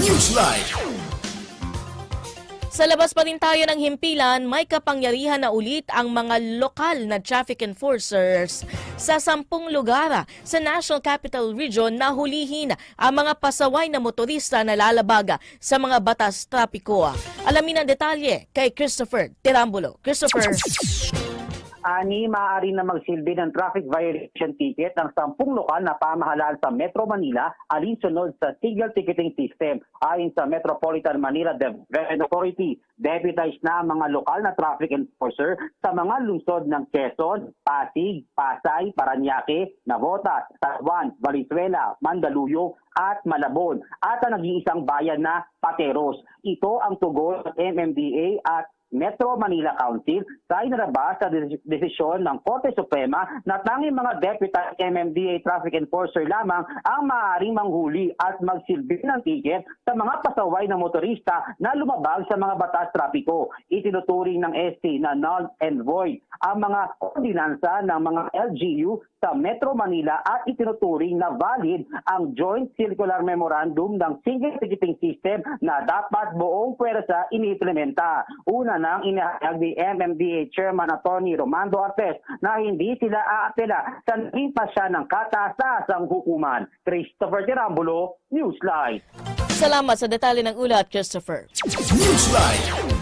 Newsline. Sa labas pa rin tayo ng himpilan, may kapangyarihan na ulit ang mga lokal na traffic enforcers sa sampung lugar sa National Capital Region na hulihin ang mga pasaway na motorista na lalabaga sa mga batas trapiko. Alamin ang detalye kay Christopher Tirambulo. Christopher. Ani maaari na magsilbi ng traffic violation ticket ng sampung lokal na pamahalaan sa Metro Manila alinsunod sa single ticketing system. Ayon sa Metropolitan Manila Development Authority, deputized na mga lokal na traffic enforcer sa mga lungsod ng Quezon, Pasig, Pasay, Paranaque, Navotas, Taiwan, Valenzuela, Mandaluyong at Malabon at ang nag-iisang bayan na Pateros. Ito ang tugon ng MMDA at Metro Manila Council sa inarabas sa des- desisyon ng Korte Suprema na tanging mga deputy MMDA traffic enforcer lamang ang maaaring manghuli at magsilbi ng ticket sa mga pasaway na motorista na lumabag sa mga batas trapiko. Itinuturing ng ST na null and void ang mga ordinansa ng mga LGU sa Metro Manila at itinuturing na valid ang Joint Circular Memorandum ng Single Ticketing System na dapat buong pwersa iniimplementa. Una nang inahayag ni MMDA Chairman Attorney Romando Artes na hindi sila aapela sa naging pasya ng kataas-taasang hukuman. Christopher Tirambulo, Newsline. Salamat sa detalye ng ulat, Christopher. Newsline.